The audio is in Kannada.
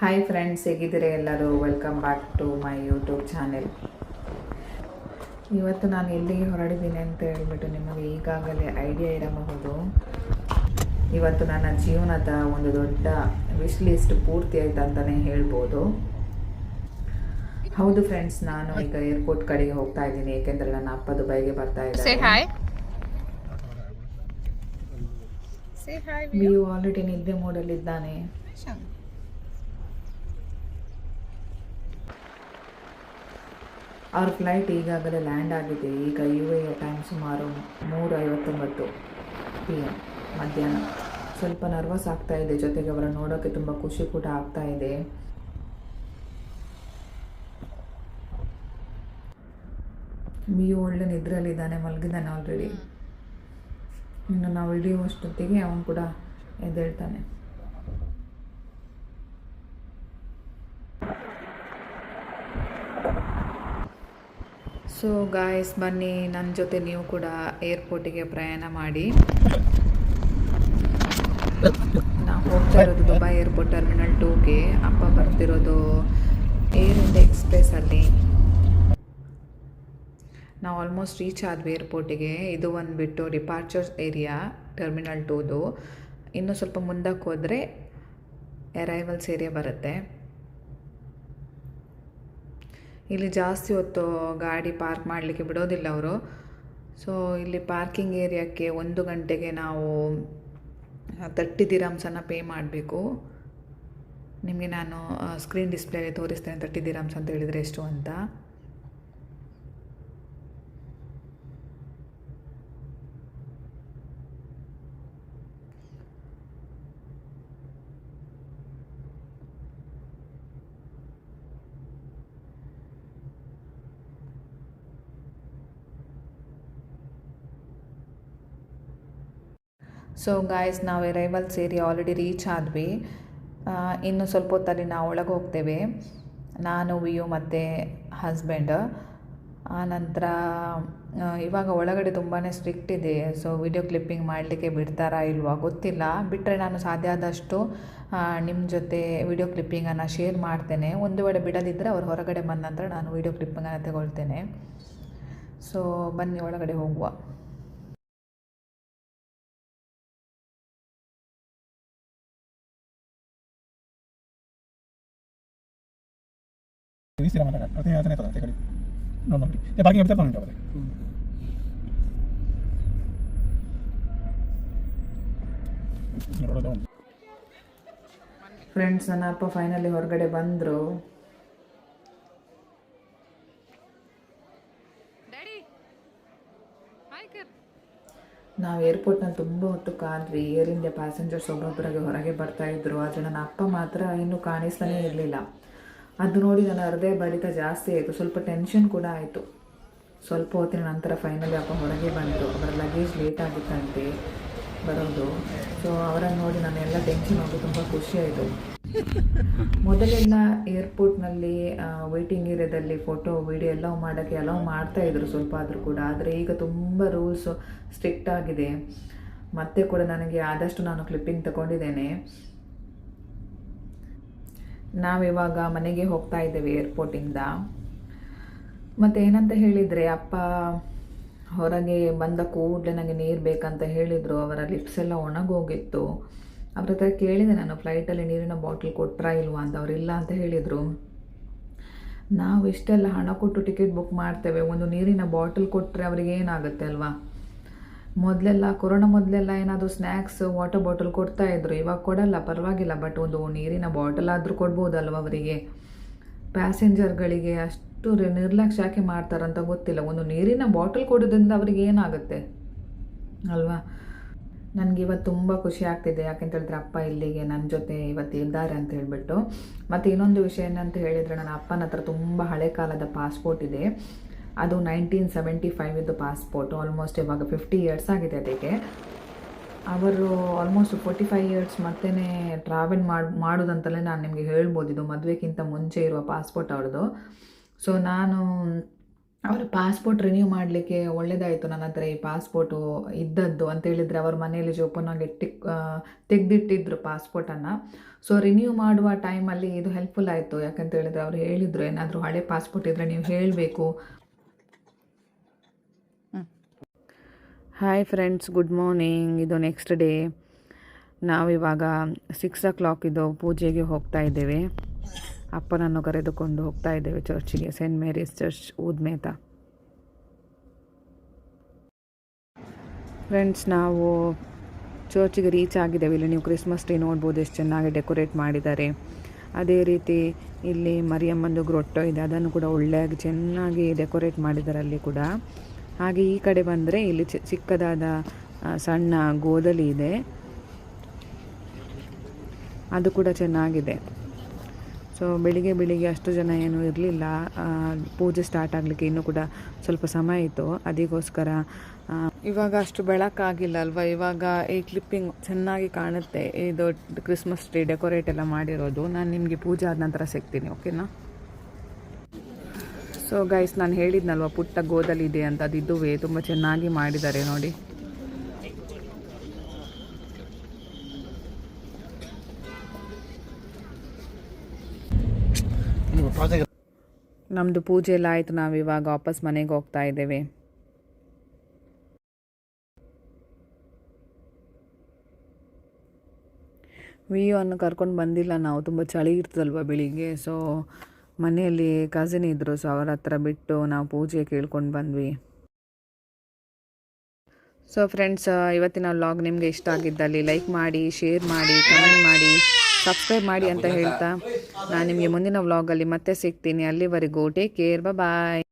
ಹಾಯ್ ಫ್ರೆಂಡ್ಸ್ ಹೇಗಿದ್ದೀರಾ ಎಲ್ಲರೂ? Welcome back to my YouTube channel ಇವತ್ತು ನಾನು ಎಲ್ಲಿಗೆ ಹೊರಡಿದ್ದೀನಿ ಅಂತ ಹೇಳಿಬಿಟ್ಟು ನಿಮಗೆ ಈಗಾಗಲೇ ಐಡಿಯಾ ಇರಬಹುದು. ಇವತ್ತು ನನ್ನ ಜೀವನದ ಒಂದು ದೊಡ್ಡ ವಿಶ್ ಲಿಸ್ಟ್ ಪೂರ್ತಿ ಆಯಿತು ಅಂತಲೇ ಹೇಳ್ಬೋದು. ಹೌದು ಫ್ರೆಂಡ್ಸ್ ನಾನು ಈಗ ಏರ್ಪೋರ್ಟ್ ಕಡೆಗೆ ಹೋಗ್ತಾ ಇದ್ದೀನಿ ಏಕೆಂದರೆ ನನ್ನ ಅಪ್ಪ ದುಬೈಗೆ ಬರ್ತಾ ಇದ್ದಾರೆ. ನೀವು ಆಲ್ರೆಡಿ ನಿದ್ದೆ ಮೂಡಲಿದ್ದಾನೆ ಅವ್ರ ಫ್ಲೈಟ್ ಈಗಾಗಲೇ ಲ್ಯಾಂಡ್ ಆಗಿದೆ. ಈಗ ಯು ಎ ಟೈಮ್ ಸುಮಾರು ಮೂರು ಐವತ್ತೊಂಬತ್ತು ಪಿ ಎಂ ಮಧ್ಯಾಹ್ನ. ಸ್ವಲ್ಪ ನರ್ವಸ್ ಆಗ್ತಾ ಇದೆ. ಜೊತೆಗೆ ಅವರ ನೋಡೋಕ್ಕೆ ತುಂಬ ಖುಷಿ ಕೂಡ ಆಗ್ತಾ ಇದೆ. ಮಿಯು ಒಳ್ಳೆ ನಿದ್ರಲ್ಲಿದ್ದಾನೆ ಮಲಗಿದ್ದಾನೆ ಆಲ್ರೆಡಿ ಇನ್ನು ನಾವು ಇಳಿಯುವಷ್ಟೊತ್ತಿಗೆ ಅವನು ಕೂಡ ಎದ್ದೇಳ್ತಾನೆ. ಸೊ ಗಾಯ್ಸ್ ಬನ್ನಿ. ನನ್ನ ಜೊತೆ ನೀವು ಕೂಡ ಏರ್ಪೋರ್ಟಿಗೆ ಪ್ರಯಾಣ ಮಾಡಿ. ನಾವು ಹೋಗ್ತಾ ಇರೋದು ದುಬೈ ಏರ್ಪೋರ್ಟ್ ಟರ್ಮಿನಲ್ ಟೂಗೆ ಅಪ್ಪ ಬರ್ತಿರೋದು ಏರ್ ಇಂಡಿಯಾ ಎಕ್ಸ್ಪ್ರೆಸ್ಸಲ್ಲಿ ನಾವು ಆಲ್ಮೋಸ್ಟ್ ರೀಚ್ ಆದ್ವಿ ಏರ್ಪೋರ್ಟಿಗೆ ಇದು ಬಂದುಬಿಟ್ಟು ಡಿಪಾರ್ಚರ್ಸ್ ಏರಿಯಾ ಟರ್ಮಿನಲ್ ಟೂದು ಇನ್ನೂ ಸ್ವಲ್ಪ ಮುಂದಕ್ಕೆ ಹೋದರೆ ಅರೈವಲ್ಸ್ ಏರಿಯಾ ಬರುತ್ತೆ. ಇಲ್ಲಿ ಜಾಸ್ತಿ ಹೊತ್ತು ಗಾಡಿ ಪಾರ್ಕ್ ಮಾಡಲಿಕ್ಕೆ ಬಿಡೋದಿಲ್ಲ ಅವರು. ಸೊ ಇಲ್ಲಿ ಪಾರ್ಕಿಂಗ್ ಏರಿಯಾಕ್ಕೆ ಒಂದು ಗಂಟೆಗೆ ನಾವು ತರ್ಟಿ ದಿರಾಮ್ಸನ್ನು ಪೇ ಮಾಡಬೇಕು. ನಿಮಗೆ ನಾನು ಸ್ಕ್ರೀನ್ ಡಿಸ್ಪ್ಲೇಲಿ ತೋರಿಸ್ತೇನೆ ತರ್ಟಿ ದಿರಾಮ್ಸ್ ಅಂತ ಹೇಳಿದರೆ ಎಷ್ಟು ಅಂತ. ಸೊ ಗಾಯ್ಸ್ ನಾವು ಎರೈವಲ್ ಸೇರಿ ಆಲ್ರೆಡಿ ರೀಚ್ ಆದ್ವಿ. ಇನ್ನು ಸ್ವಲ್ಪ ಹೊತ್ತಲ್ಲಿ ನಾವು ಒಳಗೆ ಹೋಗ್ತೇವೆ. ನಾನು, ವಿಯು ಮತ್ತು ಹಸ್ಬೆಂಡ್ ನಂತರ ಇವಾಗ ಒಳಗಡೆ ತುಂಬಾ ಸ್ಟ್ರಿಕ್ಟ್ ಇದೆ. ಸೊ ವಿಡಿಯೋ ಕ್ಲಿಪ್ಪಿಂಗ್ ಮಾಡಲಿಕ್ಕೆ ಬಿಡ್ತಾರಾ ಇಲ್ವಾ ಗೊತ್ತಿಲ್ಲ. ಬಿಟ್ಟರೆ ನಾನು ಸಾಧ್ಯ ಆದಷ್ಟು ನಿಮ್ಮ ಜೊತೆ ವಿಡಿಯೋ ಕ್ಲಿಪ್ಪಿಂಗನ್ನು ಶೇರ್ ಮಾಡ್ತೇನೆ. ಒಂದು ವೇಳೆ ಬಿಡದಿದ್ದರೆ ಅವ್ರು ಹೊರಗಡೆ ಬಂದ ನಂತರ ನಾನು ವಿಡಿಯೋ ಕ್ಲಿಪ್ಪಿಂಗನ್ನು ತಗೊಳ್ತೇನೆ. ಸೊ ಬನ್ನಿ ಒಳಗಡೆ ಹೋಗುವ. Ini mana kan? Artinya kali. non no. Ya kita friends ನನ್ನ ಅಪ್ಪ ಫೈನಲಿ ಹೊರಗಡೆ ಬಂದರು ನಾವು ಏರ್ಪೋರ್ಟ್ನಲ್ಲಿ ನಾವು ಏರ್ಪೋರ್ಟ್ನಲ್ಲಿ ತುಂಬ ಹೊತ್ತು ಕಾದ್ವಿ ಏರ್ ಇಂಡಿಯಾ ಪ್ಯಾಸೆಂಜರ್ಸ್ ಒಬ್ಬೊಬ್ಬರಾಗಿ ಹೊರಗೆ ಬರ್ತಾ ಇದ್ರು ಆದರೆ ನನ್ನ ಅಪ್ಪ ಮಾತ್ರ ಇನ್ನೂ ಕಾಣಿಸ್ತಾನೇ ಇರಲಿಲ್ಲ ಅದು ನೋಡಿ ನನ್ನ ಹೃದಯ ಬಡಿತ ಜಾಸ್ತಿ ಆಯಿತು. ಸ್ವಲ್ಪ ಟೆನ್ಷನ್ ಕೂಡ ಆಯಿತು. ಸ್ವಲ್ಪ ಹೊತ್ತಿನ ನಂತರ ಫೈನಲಿ ಅಪ್ಪ ಹೊರಗೆ ಬಂದರು. ಅವರ ಲಗೇಜ್ ಲೇಟ್ ಆಗಿತ್ತಂತೆ ಬರೋದು. ಸೊ ಅವರನ್ನು ನೋಡಿ ನಾನೆಲ್ಲ ಟೆನ್ಷನ್ ಹೋಗಿ ತುಂಬ ಖುಷಿ ಆಯಿತು. ಮೊದಲೆಲ್ಲ ಏರ್ಪೋರ್ಟ್ನಲ್ಲಿ ವೇಟಿಂಗ್ ಏರಿಯಾದಲ್ಲಿ ಫೋಟೋ ವಿಡಿಯೋ ಎಲ್ಲ ಮಾಡೋಕ್ಕೆ ಅಲೌ ಮಾಡ್ತಾ ಇದ್ರು ಸ್ವಲ್ಪ ಆದರೂ ಕೂಡ. ಆದರೆ ಈಗ ತುಂಬ ರೂಲ್ಸು ಸ್ಟ್ರಿಕ್ಟ್ ಆಗಿದೆ. ಮತ್ತೆ ಕೂಡ ನನಗೆ ಆದಷ್ಟು ನಾನು ಕ್ಲಿಪ್ಪಿಂಗ್ ತಗೊಂಡಿದ್ದೇನೆ. ನಾವಿವಾಗ ಮನೆಗೆ ಹೋಗ್ತಾ ಇದ್ದೇವೆ ಏರ್ಪೋರ್ಟಿಂದ ಮತ್ತು ಏನಂತ ಹೇಳಿದರೆ, ಅಪ್ಪ ಹೊರಗೆ ಬಂದ ಕೂಡಲೇ ನನಗೆ ನೀರು ಬೇಕಂತ ಹೇಳಿದರು. ಅವರ ಲಿಪ್ಸ್ ಎಲ್ಲ ಒಣಗೋಗಿತ್ತು. ಅವ್ರ ಹತ್ರ ಕೇಳಿದೆ ನಾನು ಫ್ಲೈಟಲ್ಲಿ ನೀರಿನ ಬಾಟಲ್ ಕೊಟ್ಟರಾ ಇಲ್ವಾ? ಅಂತ. ಅವರಿಲ್ಲ ಅಂತ ಹೇಳಿದರು. ನಾವು ಇಷ್ಟೆಲ್ಲ ಹಣ ಕೊಟ್ಟು ಟಿಕೆಟ್ ಬುಕ್ ಮಾಡ್ತೇವೆ. ಒಂದು ನೀರಿನ ಬಾಟಲ್ ಕೊಟ್ಟರೆ ಅವರಿಗೆ ಏನಾಗುತ್ತೆ ಅಲ್ವಾ? ಮೊದಲೆಲ್ಲ, ಕೊರೋನಾ ಮೊದಲೆಲ್ಲ ಏನಾದರೂ ಸ್ನ್ಯಾಕ್ಸ್ ವಾಟರ್ ಬಾಟಲ್ ಕೊಡ್ತಾ ಇದ್ರು. ಇವಾಗ ಕೊಡಲ್ಲ, ಪರವಾಗಿಲ್ಲ. ಬಟ್ ಒಂದು ನೀರಿನ ಬಾಟಲ್ ಆದರೂ ಕೊಡ್ಬೋದಲ್ವ ಅವರಿಗೆ? ಪ್ಯಾಸೆಂಜರ್ಗಳಿಗೆ ಅಷ್ಟು ನಿರ್ಲಕ್ಷ್ಯ ಯಾಕೆ ಮಾಡ್ತಾರಂತ ಗೊತ್ತಿಲ್ಲ. ಒಂದು ನೀರಿನ ಬಾಟಲ್ ಕೊಡೋದ್ರಿಂದ ಅವರಿಗೆ ಏನಾಗುತ್ತೆ? ಅಲ್ವಾ? ನನಗೆ ಇವತ್ತು ತುಂಬ ಖುಷಿ ಆಗ್ತಿದೆ. ಯಾಕೆಂತ ಹೇಳಿದ್ರೆ ಅಪ್ಪ ಇಲ್ಲಿಗೆ ನನ್ನ ಜೊತೆ ಇವತ್ತು ಇದ್ದಾರೆ ಅಂತ ಹೇಳಿಬಿಟ್ಟು. ಮತ್ತು ಇನ್ನೊಂದು ವಿಷಯ ಏನಂತ ಹೇಳಿದರೆ, ನನ್ನ ಅಪ್ಪನ ಹತ್ರ ತುಂಬ ಹಳೆ ಕಾಲದ ಪಾಸ್ಪೋರ್ಟ್ ಇದೆ. ಅದು ನೈನ್ಟೀನ್ ಸೆವೆಂಟಿ ಫೈವ್ ಇದ್ದು ಪಾಸ್ಪೋರ್ಟ್ ಆಲ್ಮೋಸ್ಟ್ ಇವಾಗ ಫಿಫ್ಟಿ ಇಯರ್ಸ್ ಆಗಿದೆ ಅದಕ್ಕೆ. ಅವರು ಆಲ್ಮೋಸ್ಟ್ ಫೋರ್ಟಿ ಫೈವ್ ಇಯರ್ಸ್ ಮತ್ತೇ ಟ್ರಾವೆಲ್ ಮಾಡಿ, ಮಾಡೋದಂತಲೇ ನಾನು ನಿಮಗೆ ಹೇಳ್ಬೋದು, ಇದು ಮದುವೆಗಿಂತ ಮುಂಚೆ ಇರುವ ಪಾಸ್ಪೋರ್ಟ್ ಅವ್ರದ್ದು. ಸೊ ನಾನು ಅವರ ಪಾಸ್ಪೋರ್ಟ್ ರಿನ್ಯೂ ಮಾಡಲಿಕ್ಕೆ ಒಳ್ಳೆಯದಾಯಿತು ನನ್ನ ಹತ್ರ ಈ ಪಾಸ್ಪೋರ್ಟು ಇದ್ದದ್ದು ಅಂತ ಹೇಳಿದರೆ ಅವ್ರ ಮನೆಯಲ್ಲಿ ಜೋಪನ್ ಆಗಿ ಟಿಕ್ ತೆಗೆದಿಟ್ಟಿದ್ರು ಪಾಸ್ಪೋರ್ಟನ್ನು ಸೊ ರಿನ್ಯೂ ಮಾಡುವ ಟೈಮಲ್ಲಿ ಇದು ಹೆಲ್ಪ್ಫುಲ್ ಆಯಿತು. ಯಾಕಂತ ಹೇಳಿದರೆ ಅವ್ರು ಹೇಳಿದರು, ಏನಾದರೂ ಹಳೆ ಪಾಸ್ಪೋರ್ಟ್ ಇದ್ದರೆ ನೀವು ಹೇಳಬೇಕು. ಹಾಯ್ ಫ್ರೆಂಡ್ಸ್ ಗುಡ್ ಮಾರ್ನಿಂಗ್ ಇದು ನೆಕ್ಸ್ಟ್ ಡೇ ನಾವಿವಾಗ ಸಿಕ್ಸ್ ಓ ಕ್ಲಾಕ್ ಇದು ಪೂಜೆಗೆ ಹೋಗ್ತಾ ಇದ್ದೇವೆ. ಅಪ್ಪನನ್ನು ಕರೆದುಕೊಂಡು ಹೋಗ್ತಾ ಇದ್ದೇವೆ ಚರ್ಚಿಗೆ ಸೆಂಟ್ ಮೇರೀಸ್ ಚರ್ಚ್ ಊದ್ಮೇತ ಫ್ರೆಂಡ್ಸ್ ನಾವು ಚರ್ಚಿಗೆ ರೀಚ್ ಆಗಿದ್ದೇವೆ. ಇಲ್ಲಿ ನೀವು ಕ್ರಿಸ್ಮಸ್ ಟ್ರೀ ನೋಡ್ಬೋದು ಎಷ್ಟು ಚೆನ್ನಾಗಿ ಡೆಕೋರೇಟ್ ಮಾಡಿದ್ದಾರೆ. ಅದೇ ರೀತಿ ಇಲ್ಲಿ ಮರಿಯಮ್ಮಂದು ಗ್ರೊಟ್ಟೋ ಇದೆ. ಅದನ್ನು ಕೂಡ ಒಳ್ಳೆಯಾಗಿ ಚೆನ್ನಾಗಿ ಡೆಕೋರೇಟ್ ಮಾಡಿದ್ದಾರೆ ಅಲ್ಲಿ ಕೂಡ. ಹಾಗೆ ಈ ಕಡೆ ಬಂದರೆ ಇಲ್ಲಿ ಚಿಕ್ಕದಾದ ಸಣ್ಣ ಗೋದಲಿ ಇದೆ. ಅದು ಕೂಡ ಚೆನ್ನಾಗಿದೆ. ಸೊ ಬೆಳಿಗ್ಗೆ ಬೆಳಿಗ್ಗೆ ಅಷ್ಟು ಜನ ಏನೂ ಇರಲಿಲ್ಲ. ಪೂಜೆ ಸ್ಟಾರ್ಟ್ ಆಗಲಿಕ್ಕೆ ಇನ್ನೂ ಕೂಡ ಸ್ವಲ್ಪ ಸಮಯ ಇತ್ತು. ಅದಕ್ಕೋಸ್ಕರ ಇವಾಗ ಅಷ್ಟು ಬೆಳಕಾಗಿಲ್ಲ ಅಲ್ವಾ ಇವಾಗ ಈ ಕ್ಲಿಪ್ಪಿಂಗ್ ಚೆನ್ನಾಗಿ ಕಾಣುತ್ತೆ. ಇದು ಕ್ರಿಸ್ಮಸ್ ಟ್ರೀ ಡೆಕೋರೇಟ್ ಎಲ್ಲ ಮಾಡಿರೋದು. ನಾನು ನಿಮಗೆ ಪೂಜೆ ಆದ ನಂತರ ಸಿಗ್ತೀನಿ ಓಕೆನಾ ಸೊ ಗೈಸ್ ನಾನು ಹೇಳಿದ್ನಲ್ವ, ಪುಟ್ಟ ಗೋದಲಿ ಇದೆ ಅಂತ. ಅದು ಇದುವೆ ತುಂಬ ಚೆನ್ನಾಗಿ ಮಾಡಿದ್ದಾರೆ ನೋಡಿ. ನಮ್ದು ಪೂಜೆ ಎಲ್ಲ ಆಯ್ತು. ನಾವು ಇವಾಗ ವಾಪಸ್ ಮನೆಗೆ ಹೋಗ್ತಾ ಇದ್ದೇವೆ. ವಿಯು ಅನ್ನು ಕರ್ಕೊಂಡು ಬಂದಿಲ್ಲ ನಾವು. ತುಂಬ ಚಳಿ ಇರ್ತದಲ್ವ ಬೆಳಿಗ್ಗೆ. ಸೊ ಮನೆಯಲ್ಲಿ ಕಸಿನ್ ಇದ್ದರು ಸೊ ಅವರ ಹತ್ರ ಬಿಟ್ಟು ನಾವು ಪೂಜೆ ಕೇಳ್ಕೊಂಡು ಬಂದ್ವಿ. ಸೊ ಫ್ರೆಂಡ್ಸ್ ಇವತ್ತಿನ ವ್ಲಾಗ್ ನಿಮಗೆ ಇಷ್ಟ ಆಗಿದ್ದಲ್ಲಿ ಲೈಕ್ ಮಾಡಿ ಶೇರ್ ಮಾಡಿ ಕಮೆಂಟ್ ಮಾಡಿ ಸಬ್ಸ್ಕ್ರೈಬ್ ಮಾಡಿ ಅಂತ ಹೇಳ್ತಾ, ನಾನು ನಿಮಗೆ ಮುಂದಿನ ವ್ಲಾಗಲ್ಲಿ ಮತ್ತೆ ಸಿಗ್ತೀನಿ. ಅಲ್ಲಿವರೆಗೂ ಟೇಕ್ ಕೇರ್ ಬಾಯ್